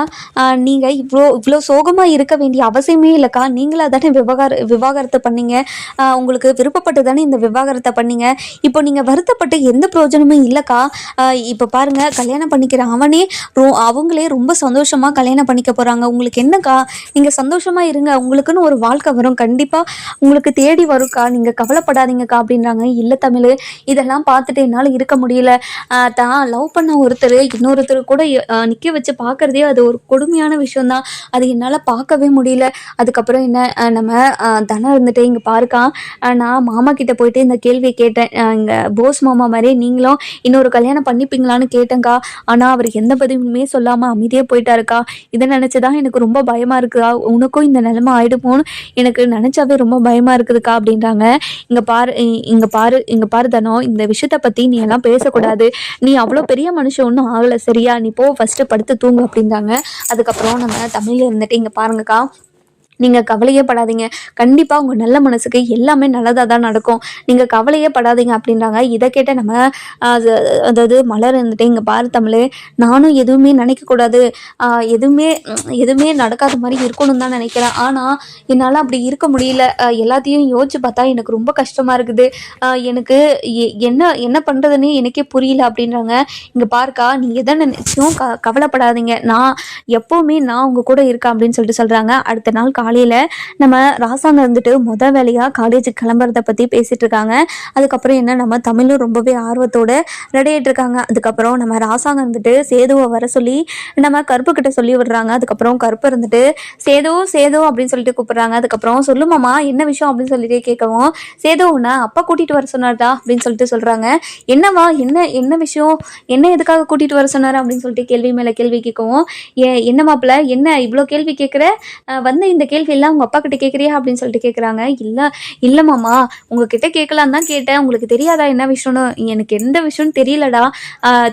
[SPEAKER 1] நீங்கள் இவ்வளோ இவ்வளோ சோகமாக இருக்க வேண்டிய அவசியமே இல்லைக்கா. நீங்களாக தானே விவகார விவாகரத்தை பண்ணீங்க. உங்களுக்கு விருப்பப்பட்டு தானே இந்த விவாகரத்தை பண்ணீங்க. இப்போ நீங்கள் வருத்தப்பட்டு எந்த பிரயோஜனமும் இல்லைக்கா. இப்போ பாருங்க கல்யாணம் பண்ணிக்கிற அவனே ரொ அவங்களே ரொம்ப சந்தோஷமாக கல்யாணம் பண்ணிக்க போகிறாங்க உங்களுக்கு என்னக்கா? நீங்கள் சந்தோஷமாக இருங்க. உங்களுக்குன்னு ஒரு வாழ்க்கை வரும். கண்டிப்பாக உங்களுக்கு தேடி வரும்க்கா நீங்கள் கவலைப்படாதீங்கக்கா அப்படின்றாங்க. இல்லை தமிழ் இதெல்லாம் பார்த்துட்டு என்னால் இருக்க முடியல. தான் லவ் பண்ண ஒருத்தர் இன்னொருத்தர் கூட நிற்க வச்சு பார்க்குறதே அது ஒரு கொடுமையான விஷயம்தான். அது என்னால் பார்க்கவே முடியல. அதுக்கப்புறம் என்ன நம்ம தனம் இருந்துட்டு இங்கே பாருக்கா. நான் மாமா கிட்ட போயிட்டு இந்த கேள்வியை கேட்டேன். இங்கே போஸ் மாமா மாதிரி நீங்களும் இன்னொரு கல்யாணம் பண்ணிப்பீங்களான்னு கேட்டேங்க்கா ஆனால் அவர் எந்த பதிவுமே சொல்லாமல் அமைதியே போயிட்டாருக்கா. இதை நினச்சி தான் எனக்கு ரொம்ப பயமாக இருக்குதா உனக்கும் இந்த நிலைமை ஆயிடுமோன்னு எனக்கு நினச்சாவே ரொம்ப பயமாக இருக்குதுக்கா அப்படின்றாங்க. இங்கே பாரு இங்க பாரு இங்க பாரு தனம் இந்த விஷயத்த பற்றி நீ எல்லாம் பேசக்கூடாது. நீ அவ்வளோ பெரிய மனுஷன் ஒன்றும் ஆகலை சரியா? நீ போ ஃபஸ்ட்டு படுத்து தூங்கு அப்படின்றாங்க. அதுக்கப்புறம் நம்ம தமிழில் இருந்துட்டு இங்கே பாருங்கக்கா. நீங்கள் கவலையே படாதீங்க. கண்டிப்பாக உங்கள் நல்ல மனசுக்கு எல்லாமே நல்லதாக தான் நடக்கும். நீங்கள் கவலையே படாதீங்க அப்படின்றாங்க. இதை கேட்ட நம்ம அது- அதாவது மலர் இருந்துட்டு இங்கே பாரு தமிழ் நானும் எதுவுமே நினைக்கக்கூடாது எதுவுமே எதுவுமே நடக்காத மாதிரி இருக்கணும்னு தான் நினைக்கிறேன். ஆனால் என்னால் அப்படி இருக்க முடியல. எல்லாத்தையும் யோசிச்சு பார்த்தா எனக்கு ரொம்ப கஷ்டமாக இருக்குது. எனக்கு எ- என்ன என்ன பண்ணுறதுன்னு எனக்கே புரியல அப்படின்றாங்க. இங்கே பார்க்கா நீங்கள் எதை நினைச்சும் க கவலைப்படாதீங்க. நான் எப்போவுமே நான் உங்கள் கூட இருக்கேன் அப்படின்னு சொல்லிட்டு சொல்கிறாங்க அடுத்த நாள் காலையில் நம்ம ராசாங்க வந்துட்டு முத வேலையாக காலேஜுக்கு கிளம்புறத பற்றி பேசிகிட்டு இருக்காங்க. அதுக்கப்புறம் என்ன நம்ம தமிழும் ரொம்பவே ஆர்வத்தோட ரெடி ஆகிட்டு இருக்காங்க. அதுக்கப்புறம் நம்ம ராசாங்க இருந்துட்டு சேதுவை வர சொல்லி நம்ம கருப்பு கிட்ட சொல்லி விடுறாங்க. அதுக்கப்புறம் கருப்பு இருந்துட்டு சேது சேது அப்படின்னு சொல்லிட்டு கூப்பிடுறாங்க. அதுக்கப்புறம் சொல்லுமாமா என்ன விஷயம் அப்படின்னு சொல்லிட்டு கேட்கவும் சேது உன்னை அப்பா கூட்டிகிட்டு வர சொன்னார்டா அப்படின்னு சொல்லிட்டு சொல்கிறாங்க என்னவா என்ன என்ன விஷயம்? என்ன எதுக்காக கூட்டிகிட்டு வர சொன்னார் அப்படின்னு சொல்லிட்டு கேள்வி மேலே கேள்வி கேட்கவும் ஏ என்ன மாப்பிள்ள? என்ன இவ்வளோ கேள்வி கேட்குற? வந்து இந்த கேள்வி எல்லாம் உங்கள் அப்பா கிட்ட கேட்குறியா அப்படின்னு சொல்லிட்டு கேட்குறாங்க இல்லை இல்லை மாமா உங்ககிட்ட கேட்கலான்னு தான் கேட்டேன். உங்களுக்கு தெரியாதா என்ன விஷயம்னு? எனக்கு எந்த விஷயம்னு தெரியலடா.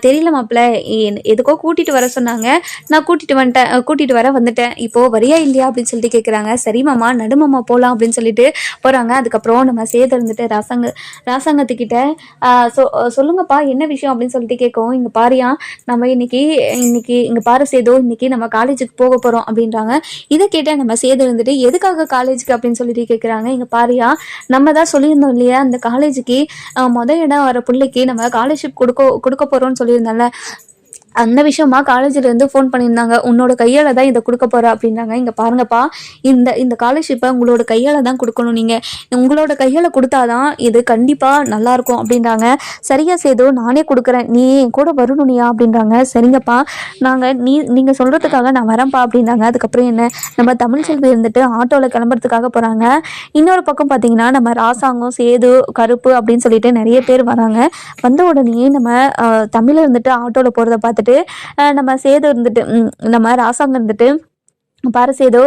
[SPEAKER 1] தெரியல மாப்பிள்ள. என்- எதுக்கோ கூட்டிகிட்டு வர சொன்னாங்க. நான் கூட்டிகிட்டு வந்துட்டேன் கூட்டிட்டு கூட்டிகிட்டு வர வந்துட்டேன். இப்போது வரியா இல்லையா அப்படின்னு சொல்லிட்டு கேட்குறாங்க சரி மாமா நடுமாமா போகலாம் அப்படின்னு சொல்லிட்டு போகிறாங்க அதுக்கப்புறம் நம்ம சேது இருந்துட்டு ராசாங்க ராசாங்கத்துக்கிட்ட ஆஹ் சொ சொல்லுங்கப்பா என்ன விஷயம் அப்படின்னு சொல்லிட்டு கேட்கும் இங்கே பாரியா நம்ம இன்னைக்கு இன்னைக்கு இங்கே பாரு சேதோ இன்னைக்கு நம்ம காலேஜுக்கு போக போகிறோம் அப்படின்றாங்க. இதை கேட்டால் நம்ம சேது வந்துட்டு எதுக்காக காலேஜுக்கு அப்படின்னு சொல்லிட்டு கேட்குறாங்க இங்கே பாரியா நம்ம தான் சொல்லியிருந்தோம் இல்லையா அந்த காலேஜுக்கு மொதல் இடம் வர பிள்ளைக்கு நம்ம காலர்ஷிப் கொடுக்க கொடுக்க போகிறோம்னு சொல்லியிருந்தோம்ல அந்த விஷயமா காலேஜில் இருந்து ஃபோன் பண்ணியிருந்தாங்க. உன்னோட கையால் தான் இதை கொடுக்க போகிற அப்படின்னாங்க. இங்கே பாருங்கப்பா இந்த இந்த ஸ்காலர்ஷிப்பை உங்களோட கையால் தான் கொடுக்கணும் நீங்கள் உங்களோட கையால் கொடுத்தாதான் இது கண்டிப்பாக நல்லாயிருக்கும் அப்படின்றாங்க. சரியா சேதோ நானே கொடுக்குறேன். நீ என் கூட வரணுனியா அப்படின்றாங்க. சரிங்கப்பா நாங்கள் நீ நீங்கள் சொல்கிறதுக்காக நான் வரேன்ப்பா அப்படின்னாங்க. அதுக்கப்புறம் என்ன? நம்ம தமிழ் செல்வி இருந்துட்டு ஆட்டோவில் கிளம்புறதுக்காக போகிறாங்க இன்னொரு பக்கம் பார்த்தீங்கன்னா நம்ம ராசாங்கம் சேது கருப்பு அப்படின்னு சொல்லிட்டு நிறைய பேர் வராங்க. வந்த உடனே நம்ம தமிழில் தமிழ் இருந்துட்டு ஆட்டோவில் போகிறத பார்த்துட்டு வந்துட்டு நம்ம சேது இருந்துட்டு நம்ம ராசாங்க இருந்துட்டு
[SPEAKER 2] பாரு சேது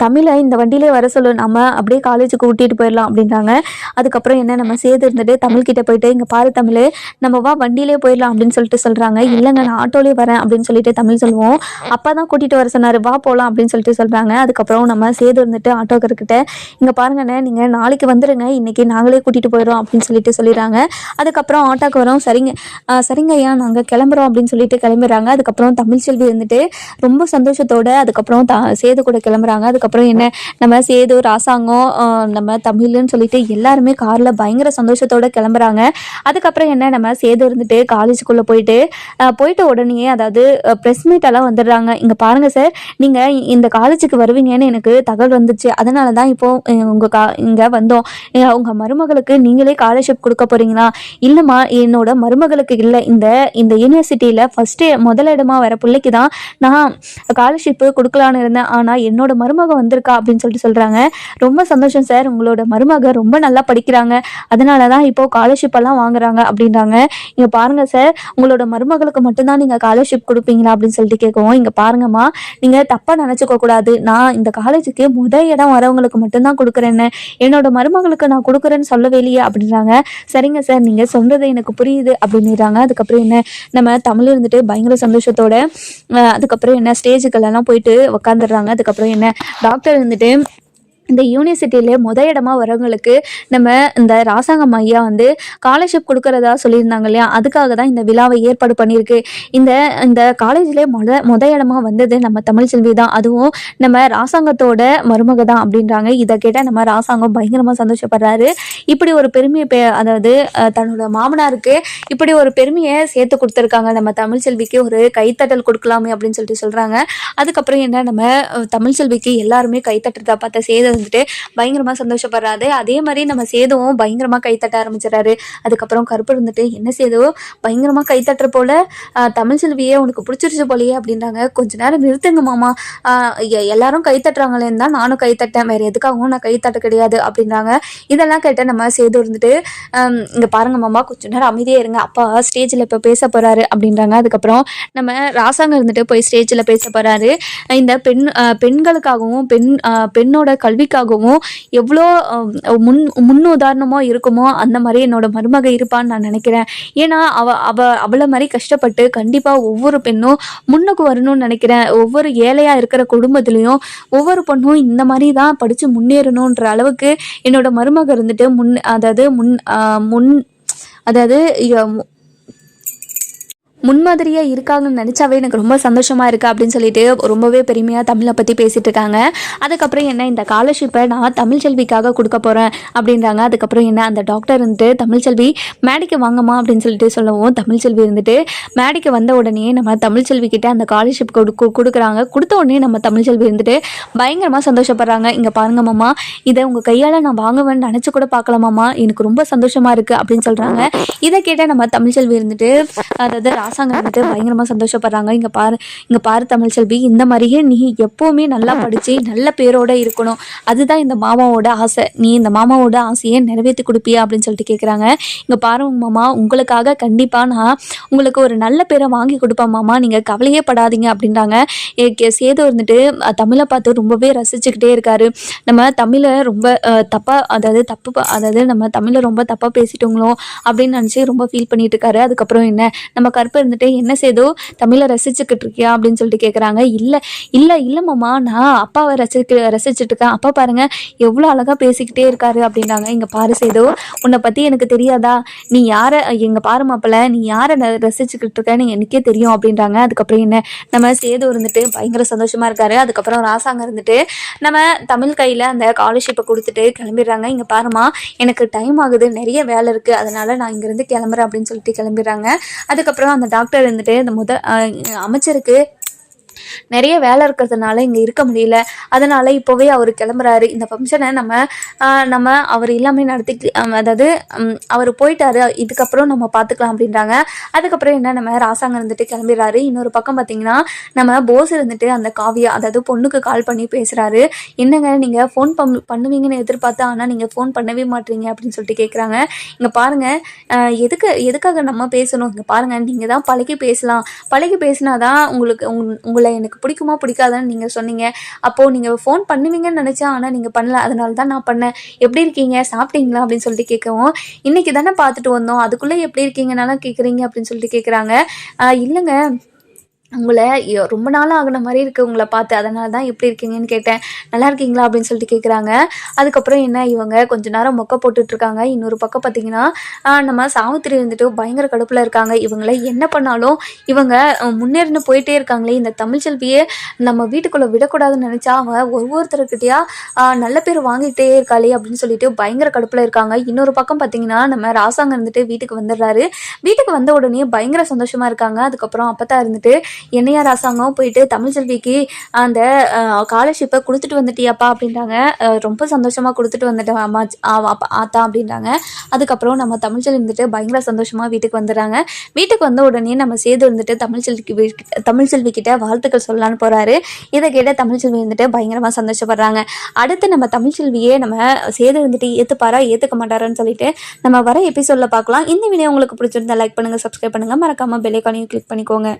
[SPEAKER 2] தமிழை இந்த வண்டியிலே வர சொல்லு நம்ம அப்படியே காலேஜுக்கு கூட்டிகிட்டு போயிடலாம் அப்படின்றாங்க. அதுக்கப்புறம் என்ன நம்ம சேது இருந்துட்டு தமிழ்கிட்ட போயிட்டு இங்கே பாரு தமிழ் நம்ம வா வண்டியிலே போயிடலாம் அப்படின்னு சொல்லிட்டு சொல்கிறாங்க இல்லைங்க நான் ஆட்டோலேயே வரேன் அப்படின்னு சொல்லிட்டு தமிழ் சொல்லுவோம். அப்பா தான் கூட்டிகிட்டு வர சொன்னார் வா போகலாம் அப்படின்னு சொல்லிட்டு சொல்கிறாங்க அதுக்கப்புறம் நம்ம சேது இருந்துட்டு ஆட்டோக்கர்கிட்ட இங்கே பாருங்கண்ணே நீங்கள் நாளைக்கு வந்துடுங்க இன்றைக்கி நாங்களே கூட்டிகிட்டு போயிடுறோம் அப்படின்னு சொல்லிட்டு சொல்லிடுறாங்க. அதுக்கப்புறம் ஆட்டோக்கு வரோம் சரிங்க சரிங்க ஐயா நாங்கள் கிளம்புறோம் அப்படின்னு சொல்லிட்டு கிளம்பிடுறாங்க. அதுக்கப்புறம் தமிழ்ச்செல்வி இருந்துட்டு ரொம்ப சந்தோஷத்தோட அதுக்கப்புறம் த சேது கூட கிளம்புறாங்க. அதுக்கப்புறம் என்ன நம்ம சேது ராசாங்கம் நம்ம தமிழ்னு சொல்லிட்டு எல்லாருமே காரில் பயங்கர சந்தோஷத்தோட கிளம்புறாங்க. அதுக்கப்புறம் என்ன நம்ம சேது இருந்துட்டு காலேஜுக்குள்ளே போயிட்டு போயிட்டு போயிட்ட உடனே அதாவது ப்ரெஸ் மீட் எல்லாம் வந்துடுறாங்க. இங்கே பாருங்கள் சார் நீங்கள் இந்த காலேஜுக்கு வருவீங்கன்னு எனக்கு தகவல் வந்துச்சு. அதனால தான் இப்போ உங்கள் கா இங்கே வந்தோம். உங்கள் மருமகளுக்கு நீங்களே ஸ்காலர்ஷிப் கொடுக்க போகிறீங்களா இல்லைம்மா என்னோட மருமகளுக்கு இல்லை. இந்த இந்த யூனிவர்சிட்டியில் ஃபஸ்ட்டு முதலிடமாக வர பிள்ளைக்கு தான் நான் ஸ்காலர்ஷிப்பு கொடுக்கலான்னு இருந்தேன். ஆனால் என்னோட மருமக வந்திருக்கா அப்படின்னு சொல்லிட்டு சொல்கிறாங்க ரொம்ப சந்தோஷம் சார். உங்களோட மருமக ரொம்ப நல்லா படிக்கிறாங்க. அதனால தான் இப்போ ஸ்காலர்ஷிப் எல்லாம் வாங்குறாங்க அப்படின்றாங்க. இங்கே பாருங்க சார். உங்களோட மருமகளுக்கு மட்டும்தான் நீங்கள் ஸ்காலர்ஷிப் கொடுப்பீங்களா அப்படின்னு சொல்லிட்டு கேட்கவும் இங்கே பாருங்கம்மா. நீங்கள் தப்பாக நினச்சிக்க கூடாது. நான் இந்த காலேஜுக்கு முத இடம் வரவங்களுக்கு மட்டும்தான் கொடுக்குறேன்னு. என்னோட மருமகளுக்கு நான் கொடுக்குறேன்னு சொல்லவே இல்லையே அப்படின்றாங்க. சரிங்க சார். நீங்கள் சொல்கிறது எனக்கு புரியுது அப்படின்னுறாங்க. அதுக்கப்புறம் என்ன? நம்ம தமிழ் இருந்துட்டு பயங்கர சந்தோஷத்தோட அதுக்கப்புறம் என்ன? ஸ்டேஜுக்கெல்லாம் போயிட்டு உட்காந்துடுறாங்க அதுக்கப்புறம் என்ன? டாக்டர் வந்துட்டு இந்த யூனிவர்சிட்டியிலே முத இடமா வரவங்களுக்கு நம்ம இந்த ராசாங்கம் ஐயா வந்து ஸ்காலர்ஷிப் கொடுக்கறதா சொல்லியிருந்தாங்க இல்லையா? அதுக்காக தான் இந்த விழாவை ஏற்பாடு பண்ணியிருக்கு. இந்த இந்த காலேஜ்லேயே முத முத இடமா வந்தது நம்ம தமிழ் செல்வி தான். அதுவும் நம்ம ராசாங்கத்தோட மருமக தான் அப்படின்றாங்க. இதை கேட்டால் நம்ம ராசாங்கம் பயங்கரமாக சந்தோஷப்படுறாரு. இப்படி ஒரு பெருமையை பெ அதாவது தன்னோட மாமனாருக்கு இப்படி ஒரு பெருமையை சேர்த்து கொடுத்துருக்காங்க. நம்ம தமிழ் செல்விக்கு ஒரு கைத்தட்டல் கொடுக்கலாமே அப்படின்னு சொல்லிட்டு சொல்கிறாங்க அதுக்கப்புறம் என்ன நம்ம தமிழ் செல்விக்கு எல்லாருமே கைத்தட்டுறதா பார்த்த சேத வந்துட்டு பயங்கரமாக சந்தோஷப்படுறாரு. அதே மாதிரி நம்ம சேதுவும் பயங்கரமாக கைத்தட்ட ஆரம்பிச்சிடறாரு. அதுக்கப்புறம் கருப்பு இருந்துட்டு என்ன சேது பயங்கரமாக கைத்தட்டுற போல தமிழ் செல்வியே உனக்கு பிடிச்சிருச்சு போலயே அப்படின்றாங்க. கொஞ்ச நேரம் நிறுத்துங்க மாமா. எல்லாரும் கைத்தட்டுறாங்களேன்னு தான் நானும் கைத்தட்டேன் வேற எதுக்காகவும் நான் கைத்தட்ட கிடையாது அப்படின்றாங்க. இதெல்லாம் கேட்ட நம்ம சேது இருந்துட்டு ஹம், இங்க பாருங்க மாமா கொஞ்ச நேரம் அமைதியே இருங்க. அப்பா ஸ்டேஜில் இப்போ பேச போறாரு அப்படின்றாங்க. அதுக்கப்புறம் நம்ம ராசாங்க இருந்துட்டு போய் ஸ்டேஜில் பேச போறாரு. இந்த பெண் பெண்களுக்காகவும் பெண் பெண்ணோட கல்வி கல்விக்காகவும் எவ்வளோ முன் முன் உதாரணமாக இருக்குமோ அந்த மாதிரி என்னோட மருமக இருப்பான்னு நான் நினைக்கிறேன். ஏன்னா அவ அவ அவளை மாதிரி கஷ்டப்பட்டு கண்டிப்பாக ஒவ்வொரு பெண்ணும் முன்னுக்கு வரணும்னு நினைக்கிறேன். ஒவ்வொரு ஏழையாக இருக்கிற குடும்பத்துலேயும் ஒவ்வொரு பொண்ணும் இந்த மாதிரி தான் படித்து முன்னேறணுன்ற அளவுக்கு என்னோட மருமக இருந்துட்டு முன் அதாவது முன் முன் அதாவது முன்மாதிரியாக இருக்காங்கன்னு நினச்சாவே எனக்கு ரொம்ப சந்தோஷமாக இருக்குது அப்படின்னு சொல்லிட்டு ரொம்பவே பெருமையாக தமிழை பற்றி பேசிகிட்டு இருக்காங்க. அதுக்கப்புறம் என்ன இந்த ஸ்காலர்ஷிப்பை நான் தமிழ் செல்விக்காக கொடுக்க போகிறேன் அப்படின்றாங்க. அதுக்கப்புறம் என்ன அந்த டாக்டர் இருந்துட்டு தமிழ் செல்வி மேடிக்கு வாங்கம்மா அப்படின்னு சொல்லிட்டு சொல்லவும் தமிழ் செல்வி இருந்துட்டு மேடிக்கு வந்த உடனே நம்ம தமிழ் செல்வி கிட்ட அந்த ஸ்காலர்ஷிப் கொடு கொடுக்குறாங்க. கொடுத்த உடனே நம்ம தமிழ் செல்வி இருந்துட்டு பயங்கரமாக சந்தோஷப்படுறாங்க. இங்கே பாருங்க மாமா இதை உங்கள் கையால் நான் வாங்குவேன்னு நினச்சி கூட பார்க்கலாமாம்மா எனக்கு ரொம்ப சந்தோஷமாக இருக்குது அப்படின்னு சொல்கிறாங்க இதை கேட்ட நம்ம தமிழ்ச்செல்வி இருந்துட்டு அதாவது ராசாங்க வந்துட்டு பயங்கரமாக சந்தோஷப்படுறாங்க. இங்கே பாரு இங்கே பாரு தமிழ்ச்செல்வி இந்த மாதிரியே நீ எப்போவுமே நல்லா படித்து நல்ல பேரோட இருக்கணும். அதுதான் இந்த மாமாவோட ஆசை. நீ இந்த மாமாவோட ஆசையை நிறைவேற்றி கொடுப்பியா அப்படின்னு சொல்லிட்டு கேட்குறாங்க இங்கே பாருங்க மாமா உங்களுக்காக கண்டிப்பாக நான் உங்களுக்கு ஒரு நல்ல பேரை வாங்கி கொடுப்பேன் மாமா. நீங்கள் கவலையே படாதீங்க அப்படின்றாங்க. ஏ- கே- சேது வந்துட்டு தமிழை பார்த்து ரொம்பவே ரசிச்சுக்கிட்டே இருக்காரு. நம்ம தமிழை ரொம்ப தப்பாக அதாவது தப்பு அதாவது நம்ம தமிழை ரொம்ப தப்பாக பேசிட்டோங்களோ அப்படின்னு நினச்சி ரொம்ப ஃபீல் பண்ணிட்டு இருக்காரு. அதுக்கப்புறம் என்ன? நம்ம கருப்பு இருந்துட்டு என்ன செய்தோ தமிழை ரசிச்சுக்கிட்டு இருக்கியா அப்படின்னு சொல்லிட்டு கேட்குறாங்க இல்லை இல்லை இல்லை மாமா நான் அப்பாவை ரசிக்க ரசிச்சுட்டு இருக்கேன் அப்பா பாருங்க எவ்வளோ அழகாக பேசிக்கிட்டே இருக்காரு அப்படின்னாங்க. இங்கே பாரு செய்தோ உன்னை பற்றி எனக்கு தெரியாதா? நீ யாரை எங்கள் பாரு மாப்பிள்ள நீ யாரை ரசிச்சுக்கிட்டு இருக்க? நீ எனக்கே தெரியும் அப்படின்றாங்க. அதுக்கப்புறம் என்ன? நம்ம சேது இருந்துட்டு பயங்கர சந்தோஷமாக இருக்காரு. அதுக்கப்புறம் ராசாங்க இருந்துட்டு நம்ம தமிழ் கையில் அந்த ஸ்காலர்ஷிப்பை கொடுத்துட்டு கிளம்பிடுறாங்க. இங்கே பாருமா எனக்கு டைம் ஆகுது நிறைய வேலை இருக்குது அதனால் நான் இங்கேருந்து கிளம்புறேன் அப்படின்னு சொல்லிட்டு கிளம்பிடுறாங்க. அதுக்கப்புறம் அந்த டாக்டர் இருந்துட்டு இந்த முத அமைச்சருக்கு நிறைய வேலை இருக்கிறதுனால இங்கே இருக்க முடியல. அதனால் இப்போவே அவர் கிளம்புறாரு. இந்த ஃபங்க்ஷனை நம்ம நம்ம அவர் எல்லாமே நடத்தி அதாவது அவர் போயிட்டாரு. இதுக்கப்புறம் நம்ம பார்த்துக்கலாம் அப்படின்றாங்க. அதுக்கப்புறம் என்ன நம்ம ராசாங்க இருந்துட்டு கிளம்பிடுறாரு. இன்னொரு பக்கம் பார்த்தீங்கன்னா நம்ம போஸ் இருந்துட்டு அந்த காவியா அதாவது பொண்ணுக்கு கால் பண்ணி பேசுகிறாரு என்னங்க நீங்கள் ஃபோன் பண் பண்ணுவீங்கன்னு எதிர்பார்த்து ஆனால் நீங்கள் ஃபோன் பண்ணவே மாட்டீங்க அப்படின்னு சொல்லிட்டு கேட்குறாங்க இங்கே பாருங்கள் எதுக்கு எதுக்காக நம்ம பேசணும்? இங்கே பாருங்கள் நீங்கள் தான் பழகி பேசலாம். பழகி பேசினாதான் உங்களுக்கு உங்- இல்லை எனக்கு பிடிக்குமா பிடிக்காதான்னு நீங்கள் சொன்னீங்க. அப்போது நீங்கள் ஃபோன் பண்ணுவீங்கன்னு நினச்சா ஆனால் நீங்கள் பண்ணல. அதனால தான் நான் பண்ணேன். எப்படி இருக்கீங்க? சாப்பிட்டீங்களா? அப்படின்னு சொல்லிட்டு கேட்கவும் இன்றைக்கி தானே பார்த்துட்டு வந்தோம். அதுக்குள்ளே எப்படி இருக்கீங்கனாலும் கேட்குறீங்க அப்படின்னு சொல்லிட்டு கேட்குறாங்க. இல்லைங்க. உங்களை ரொம்ப நாள் ஆகின மாதிரி இருக்குது உங்களை பார்த்து அதனால தான் எப்படி இருக்கீங்கன்னு கேட்டேன். நல்லா இருக்கீங்களா? அப்படின்னு சொல்லிட்டு கேட்குறாங்க அதுக்கப்புறம் என்ன இவங்க கொஞ்ச நேரம் மொக்க போட்டுட்ருக்காங்க இன்னொரு பக்கம் பார்த்தீங்கன்னா நம்ம சாவித்திரி வந்துட்டு பயங்கர கடுப்பில் இருக்காங்க. இவங்கள என்ன பண்ணாலும் இவங்க அஹ், முன்னேறின்னு போயிட்டே இருக்காங்களே. இந்த தமிழ் செல்வியை நம்ம வீட்டுக்குள்ளே விடக்கூடாதுன்னு நினச்சா அவங்க ஒவ்வொருத்தருக்கிட்டையா நல்ல பேர் வாங்கிட்டே இருக்காளே அப்படின்னு சொல்லிட்டு பயங்கர கடுப்பில் இருக்காங்க. இன்னொரு பக்கம் பார்த்தீங்கன்னா நம்ம ராசாங்க இருந்துட்டு வீட்டுக்கு வந்துடுறாரு. வீட்டுக்கு வந்த உடனே பயங்கர சந்தோஷமாக இருக்காங்க. அதுக்கப்புறம் அப்போ தான் இருந்துட்டு என்னையா அரசாங்கம் போயிட்டு தமிழ்ச்செல்விக்கு அந்த ஸ்காலர்ஷிப்பை கொடுத்துட்டு வந்துட்டியாப்பா அப்படின்றாங்க. ரொம்ப சந்தோஷமாக கொடுத்துட்டு வந்துட்டேன் அம்மா அப்பா- ஆத்தா அப்படின்றாங்க. அதுக்கப்புறம் நம்ம தமிழ்ச்செல்வி வந்துட்டு பயங்கர சந்தோஷமாக வீட்டுக்கு வந்துடுறாங்க. வீட்டுக்கு வந்த உடனே நம்ம சேது வந்துட்டு தமிழ்ச்செல்விக்கு வீ- தமிழ்ச்செல்வி கிட்ட வாழ்த்துக்கள் சொல்லலான்னு போறாரு. இதை கேட்ட தமிழ்ச்செல்வி வந்துட்டு பயங்கரமாக சந்தோஷப்படுறாங்க. அடுத்து நம்ம தமிழ்ச்செல்வியே நம்ம சேது வந்துட்டு ஏற்றுப்பாரா ஏற்றுக்க மாட்டாரான்னு சொல்லிட்டு நம்ம வர எபிசோடில் பார்க்கலாம். இந்த வீடியோ உங்களுக்கு பிடிச்சிருந்தா லைக் பண்ணுங்கள் சப்ஸ்கிரைப் பண்ணுங்க. மறக்காமல் பெல் ஐக்கானையும் கிளிக் பண்ணிக்கோங்க.